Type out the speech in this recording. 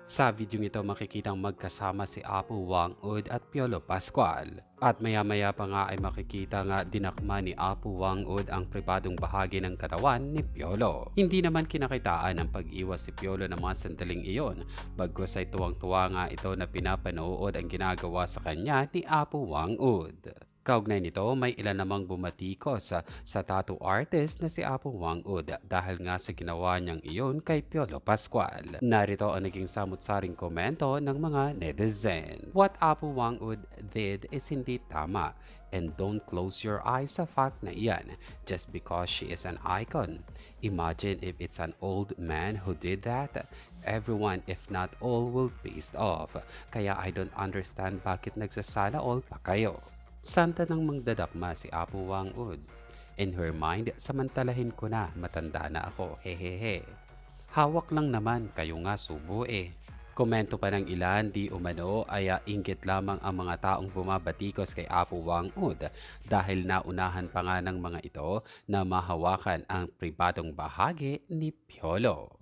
Sa video ito makikitang magkasama si Apo Wang Ud at Piolo Pascual. At maya-maya pa nga ay makikita nga dinakma ni Apo Wang Ud ang pribadong bahagi ng katawan ni Piolo. Hindi naman kinakitaan ang pag-iwas si Piolo ng mga sandaling iyon, bagkus ay tuwang-tuwa nga ito na pinapanood ang ginagawa sa kanya ni Apo Wang Ud. Kaugnay nito, may ilan namang bumatikos sa, tattoo artist na si Apo Wang Ud dahil nga sa ginawa niyang iyon kay Piolo Pascual. Narito ang naging samut-saring komento ng mga netizens. What Apo Wang Ud did is hindi tama and don't close your eyes sa fact na iyan just because she is an icon. Imagine if it's an old man who did that. Everyone, if not all, will pissed off. Kaya I don't understand bakit nagsasana all pa kayo. Santa nang mangdadakma si Apo Wang Ud. In her mind, samantalahin ko na, matanda na ako, hehehe. Hawak lang naman, kayo nga subo eh. Komento pa ng ilan, di umano ay inggit lamang ang mga taong bumabatikos kay Apo Wang Ud dahil naunahan pa nga ng mga ito na mahawakan ang pribadong bahagi ni Piolo.